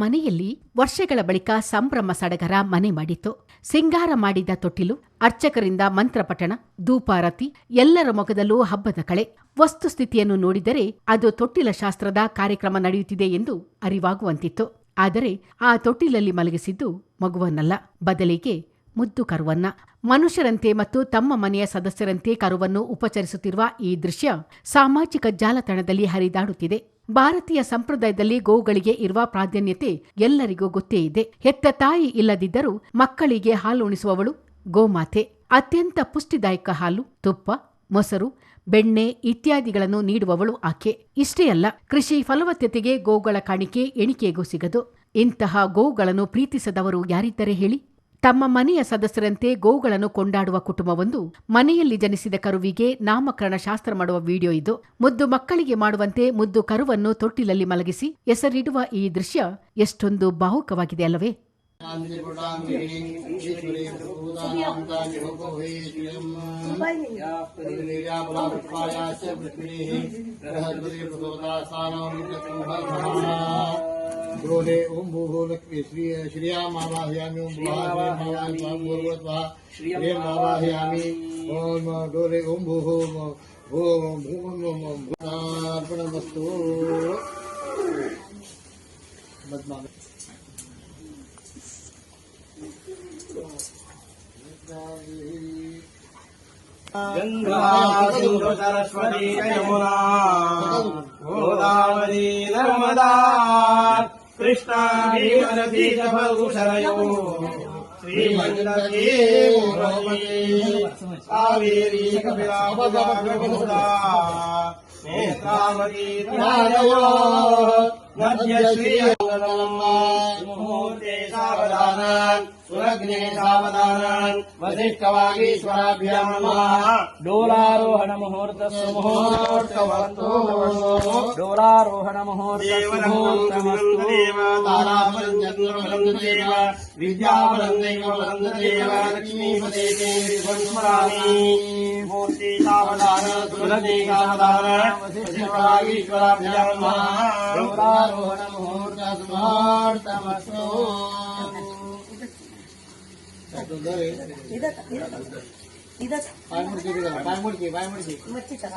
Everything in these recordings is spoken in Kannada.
ಮನೆಯಲ್ಲಿ ವರ್ಷಗಳ ಬಳಿಕ ಸಂಭ್ರಮ ಸಡಗರ ಮನೆ ಮಾಡಿತ್ತು. ಸಿಂಗಾರ ಮಾಡಿದ ತೊಟ್ಟಿಲು, ಅರ್ಚಕರಿಂದ ಮಂತ್ರಪಠಣ ಧೂಪಾರತಿ, ಎಲ್ಲರ ಮೊಗದಲ್ಲೂ ಹಬ್ಬದ ಕಳೆ. ವಸ್ತುಸ್ಥಿತಿಯನ್ನು ನೋಡಿದರೆ ಅದು ತೊಟ್ಟಿಲ ಶಾಸ್ತ್ರದ ಕಾರ್ಯಕ್ರಮ ನಡೆಯುತ್ತಿದೆ ಎಂದು ಅರಿವಾಗುವಂತಿತ್ತು. ಆದರೆ ಆ ತೊಟ್ಟಿಲಲ್ಲಿ ಮಲಗಿಸಿದ್ದು ಮಗುವನ್ನಲ್ಲ. ಬದಲಿಗೆ ಮುದ್ದು ಕರುವನ್ನ. ಮನುಷ್ಯರಂತೆ ಮತ್ತು ತಮ್ಮ ಮನೆಯ ಸದಸ್ಯರಂತೆ ಕರುವನ್ನು ಉಪಚರಿಸುತ್ತಿರುವ ಈ ದೃಶ್ಯ ಸಾಮಾಜಿಕ ಜಾಲತಾಣದಲ್ಲಿ ಹರಿದಾಡುತ್ತಿದೆ. ಭಾರತೀಯ ಸಂಪ್ರದಾಯದಲ್ಲಿ ಗೋವುಗಳಿಗೆ ಇರುವ ಪ್ರಾಧಾನ್ಯತೆ ಎಲ್ಲರಿಗೂ ಗೊತ್ತೇ ಇದೆ. ಹೆತ್ತ ತಾಯಿ ಇಲ್ಲದಿದ್ದರೂ ಮಕ್ಕಳಿಗೆ ಹಾಲು ಉಣಿಸುವವಳು ಗೋಮಾತೆ. ಅತ್ಯಂತ ಪುಷ್ಟಿದಾಯಕ ಹಾಲು, ತುಪ್ಪ, ಮೊಸರು, ಬೆಣ್ಣೆ ಇತ್ಯಾದಿಗಳನ್ನು ನೀಡುವವಳು ಆಕೆ. ಇಷ್ಟೇ ಅಲ್ಲ, ಕೃಷಿ ಫಲವತ್ತತೆಗೆ ಗೋವುಗಳ ಕಾಣಿಕೆ ಎಣಿಕೆಗೂ ಸಿಗದು. ಇಂತಹ ಗೋವುಗಳನ್ನು ಪ್ರೀತಿಸದವರು ಯಾರಿದ್ದರೆ ಹೇಳಿ? ತಮ್ಮ ಮನೆಯ ಸದಸ್ಯರಂತೆ ಗೋವುಗಳನ್ನು ಕೊಂಡಾಡುವ ಕುಟುಂಬವೊಂದು ಮನೆಯಲ್ಲಿ ಜನಿಸಿದ ಕರುವಿಗೆ ನಾಮಕರಣ ಶಾಸ್ತ್ರ ಮಾಡುವ ವಿಡಿಯೋ ಇದು. ಮುದ್ದು ಮಕ್ಕಳಿಗೆ ಮಾಡುವಂತೆ ಮುದ್ದು ಕರುವನ್ನು ತೊಟ್ಟಿಲಲ್ಲಿ ಮಲಗಿಸಿ ಹೆಸರಿಡುವ ಈ ದೃಶ್ಯ ಎಷ್ಟೊಂದು ಭಾವುಕವಾಗಿದೆ ಅಲ್ಲವೇ? ભૂલે ઓમ ભૂલે શ્રી શ્રીયા માવાહ્યામી ઓમ ભૂલા શ્રી માવાહ્યામી ઓમ ડોલે ઓમ ભૂ ઓમ ઓમ ભૂમ ઓમ અર્પણ વસ્તુ ગંગા સરસ્વતી યમુના ગોદાવરી નર્મદા कृष्णाभिवरतीतभूषणयो श्रीमण्डले कावेरी कपिलापदागमुदा नेत्रावतीनारयो सावधानान् वसिष्ठवागीश्वराभ्यां नमः डोलारोहण मुहूर्तस्य मुहूर्तवन्तु डोलारोहण मुहूर्तमस्तु देव विद्यावलन्दैव लक्ष्मीपदे स्मरामि मूर्ति सावधान सुरगे सावधान वसिष्ठवागीश्वराभ्यां नमः डोलारोहण मुहूर्तमस्तु ಇದಕ್ಕ ಇದಕ್ಕ ಬಾಯ್ ಮುಡ್ಕಿ ಬಾಯ್ ಮುಡ್ಕಿ ಬಾಯ್ ಮುಡ್ಕಿ ಮಚ್ಚಿ ತರ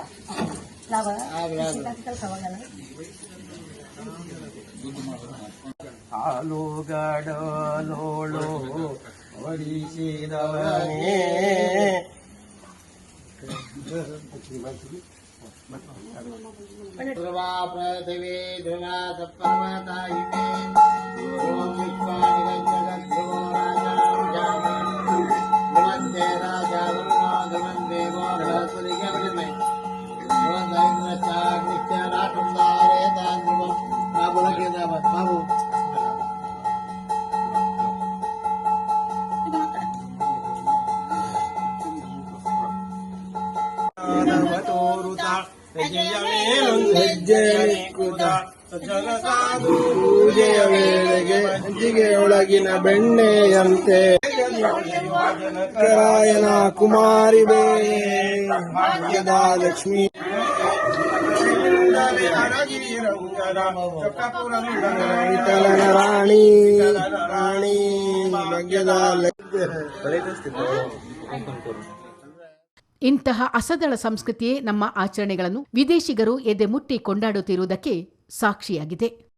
ಲಾವ ಆಗ್ಲಿ, ಆಗ್ಲಿ. ಕಲ್ಸವಾಗಲ್ಲ ಹಾಲುಗಡಲೋಳು ಒಡಿಸಿದವನೇ ಧ್ರುವ ಪೃಥಿವೀ ಧ್ರುವ ಸಪ್ಪರ್ವತಾಯಿತೆ ಓಂ ಮೇಲೊಂದು ಹೆಜ್ಜೆ ನಿಕ್ಕುತ ಸಜ್ಜನ ಸಾಧು ಪೂಜೆಯ ವೇಳೆಗೆ ಒಳಗಿನ ಬೆಣ್ಣೆಯಂತೆ ರಾಯನ ಕುಮಾರಿ ಬೇ. ಭಾಗ್ಯದ ಲಕ್ಷ್ಮೀ. ವಿಠಲನ ರಾಣಿ. ರಾಣಿ, ಭಾಗ್ಯದ ಲಕ್ಷ್ಮೀ. ಇಂತಹ ಅಸದಳ ಸಂಸ್ಕೃತಿಯೇ ನಮ್ಮ ಆಚರಣೆಗಳನ್ನು ವಿದೇಶಿಗರು ಎದೆ ಮುಟ್ಟಿ ಕೊಂಡಾಡುತ್ತಿರುವುದಕ್ಕೆ ಸಾಕ್ಷಿಯಾಗಿದೆ.